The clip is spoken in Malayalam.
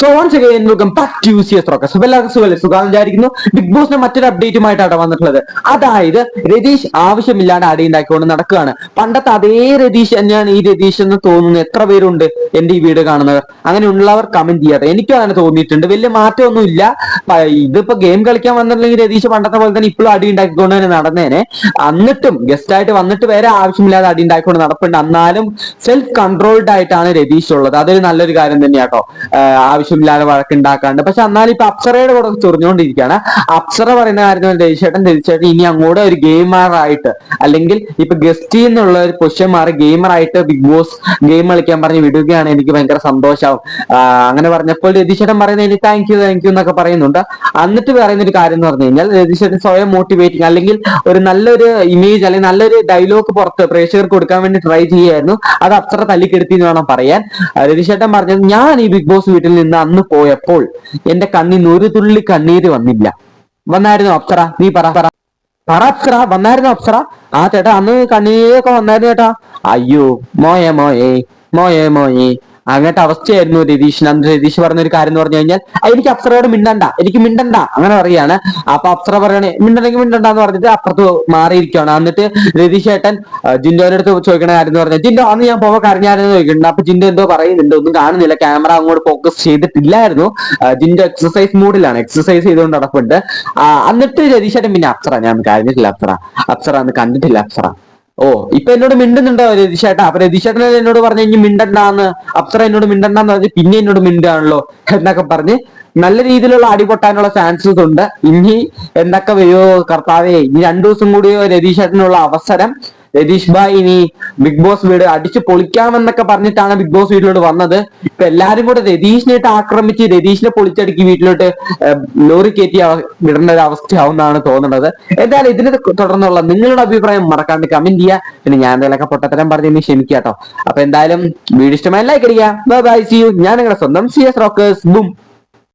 So once again welcome back to C S rocks എല്ലാവർക്കും സുഖം സുഖം വിചാരിക്കുന്നു. ബിഗ് ബോസിന്റെ മറ്റൊരു അപ്ഡേറ്റുമായിട്ടാണ് വന്നിട്ടുള്ളത്. അതായത് രതീഷ് ആവശ്യമില്ലാണ്ട് അടി ഉണ്ടാക്കിക്കൊണ്ട് നടക്കുകയാണ്. പണ്ടത്തെ അതേ രതീഷ് തന്നെയാണ് ഈ രതീഷ് എന്ന് തോന്നുന്നത്. എത്ര പേരുണ്ട് എന്റെ ഈ വീഡിയോ കാണുന്നവർ? അങ്ങനെയുള്ളവർ കമന്റ് ചെയ്യാതെ എനിക്കും അങ്ങനെ തോന്നിയിട്ടുണ്ട്. വലിയ മാറ്റമൊന്നും ഇല്ല ഇതിപ്പോ ഗെയിം കളിക്കാൻ വന്നിട്ടില്ലെങ്കിൽ രതീഷ് പണ്ടത്തെ പോലെ തന്നെ ഇപ്പോഴും അടി ഉണ്ടാക്കിക്കൊണ്ട് തന്നെ നടന്നേനെ. എന്നിട്ടും ഗസ്റ്റ് ആയിട്ട് വന്നിട്ട് വേറെ ആവശ്യമില്ലാതെ അടി ഉണ്ടാക്കിക്കൊണ്ട് നടപ്പുണ്ട്. എന്നാലും സെൽഫ് കൺട്രോൾഡ് ആയിട്ടാണ് രതീഷ് ഉള്ളത്. അതൊരു നല്ലൊരു കാര്യം തന്നെയാട്ടോ. ആവശ്യമില്ലാതെ വഴക്കുണ്ടാക്കാണ്ട്. പക്ഷെ എന്നാലും ഇപ്പൊ അപ്സറയുടെ കൂടെ ചൊറിഞ്ഞുകൊണ്ടിരിക്കുകയാണ് അപ്സറ പറയുന്ന കാര്യം രതീഷേട്ടൻ രതീഷേട്ടൻ ഇനി അങ്ങോട്ട് ഒരു ഗെയിമർ ആയിട്ട് അല്ലെങ്കിൽ ഇപ്പൊ ഗസ്റ്റ് എന്നുള്ള ഒരു പൊസിഷൻ മാറി ഗെയിമർ ആയിട്ട് ബിഗ് ബോസ് ഗെയിം കളിക്കാൻ പറഞ്ഞ് വിടുകയാണ് എനിക്ക് ഭയങ്കര സന്തോഷമാവും അങ്ങനെ പറഞ്ഞപ്പോൾ രതീശേട്ടൻ പറയുന്നതിന് താങ്ക് യു താങ്ക് യു എന്നൊക്കെ പറയുന്നുണ്ട്. എന്നിട്ട് പറയുന്ന ഒരു കാര്യം എന്ന് പറഞ്ഞു കഴിഞ്ഞാൽ സ്വയം മോട്ടിവേറ്റിംഗ് അല്ലെങ്കിൽ ഒരു നല്ലൊരു ഇമേജ് അല്ലെങ്കിൽ നല്ലൊരു ഡയലോഗ് പുറത്ത് പ്രേക്ഷകർക്ക് കൊടുക്കാൻ വേണ്ടി ട്രൈ ചെയ്യായിരുന്നു അത് അത്ര തല്ലിക്കെടുത്തി എന്ന് വേണം പറയാൻ. ആ, രതീശേട്ടൻ പറഞ്ഞത് ഞാൻ ഈ ബിഗ് ബോസ് വീട്ടിൽ നിന്ന് അന്ന് പോയപ്പോൾ എന്റെ കണ്ണിൽ ഒരു തുള്ളി കണ്ണീര് വന്നില്ല. വന്നായിരുന്നു അപ്സറ നീ പറ. പറ. പറ അപ്സറ വന്നായിരുന്നു അപ്സറ ആ ചേട്ടാ അന്ന് കണ്ണീരൊക്കെ വന്നായിരുന്നു ചേട്ടാ. അയ്യോ മോയെ മോയെ മോയെ മോയെ. അങ്ങനത്തെ അവസ്ഥയായിരുന്നു രതീഷിന്. അന്ന് രതീഷ് പറഞ്ഞ ഒരു കാര്യം എന്ന് പറഞ്ഞു കഴിഞ്ഞാൽ "ആ, എനിക്ക് അപ്സറയോട് മിണ്ടണ്ട എനിക്ക് മിണ്ടണ്ട അങ്ങനെ പറയാണ് അപ്പൊ അപ്സറ പറയണേ മിണ്ടണ്ടെങ്കിൽ മിണ്ടണ്ട എന്ന് പറഞ്ഞിട്ട് അപ്പുറത്ത് മാറിയിരിക്കുകയാണ്. എന്നിട്ട് രതീഷ് ഏട്ടൻ ജിൻഡോന്റെ അടുത്ത് ചോദിക്കണ കാര്യം എന്ന് പറഞ്ഞാൽ ജിൻഡോ അന്ന് ഞാൻ പോകാൻ കരഞ്ഞായിരുന്നു ചോദിക്കുന്നുണ്ട്. അപ്പൊ ജിൻഡോ എന്തോ പറയുന്നുണ്ട് ഒന്നും കാണുന്നില്ല. ക്യാമറ അങ്ങോട്ട് ഫോക്കസ് ചെയ്തിട്ടില്ലായിരുന്നു. ജിൻഡോ എക്സസൈസ് മൂഡിലാണ് എക്സസൈസ് ചെയ്തുകൊണ്ട് നടപ്പുണ്ട്. എന്നിട്ട് രതീഷ് ഏട്ടൻ പിന്നെ അപ്സറ ഞാൻ കരഞ്ഞിട്ടില്ല അപ്സറ അപ്സറ അന്ന് കണ്ടിട്ടില്ല അപ്സറ ഓ ഇപ്പൊ എന്നോട് മിണ്ടുന്നുണ്ടോ രതീഷേട്ടാ? അപ്പൊ രതിശേട്ടൻ എന്നോട് പറഞ്ഞു കഴിഞ്ഞ് മിണ്ടണ്ടാന്ന്? അത്ര എന്നോട് മിണ്ടണ്ടാന്ന് പറഞ്ഞ് പിന്നെ എന്നോട് മിണ്ടാണല്ലോ എന്നൊക്കെ പറഞ്ഞ് നല്ല രീതിയിലുള്ള അടിപൊട്ടാനുള്ള ചാൻസസ് ഉണ്ട്. ഇനി എന്തൊക്കെ വരുമോ കർത്താവേ ഇനി രണ്ടു ദിവസം കൂടി രതീഷേട്ടനുള്ള അവസരം രതീഷ് ഭായ് ഇനി ബിഗ് ബോസ് വീട് അടിച്ചു പൊളിക്കാമെന്നൊക്കെ പറഞ്ഞിട്ടാണ് ബിഗ് ബോസ് വീട്ടിലോട്ട് വന്നത്. ഇപ്പൊ എല്ലാരും കൂടെ രതീഷിനായിട്ട് ആക്രമിച്ച് രതീഷിനെ പൊളിച്ചടുക്കി വീട്ടിലോട്ട് ലോറി കയറ്റി വിടേണ്ട ഒരു അവസ്ഥയാവുന്നതാണ് തോന്നുന്നത് എന്തായാലും ഇതിനെ തുടർന്നുള്ള നിങ്ങളുടെ അഭിപ്രായം മറക്കാണ്ട് കമന്റ് ചെയ്യുക പിന്നെ ഞാൻ എന്തെങ്കിലുമൊക്കെ പൊട്ടത്തരം പറഞ്ഞു ക്ഷമിക്കുക കേട്ടോ അപ്പൊ എന്തായാലും വീഡിയോ ഇഷ്ടമായി ലൈക്ക് അടിക്കുക ബൈ സി യു ഞാൻ നിങ്ങളുടെ സ്വന്തം സി എസ് റോക്കേഴ്സ് ബും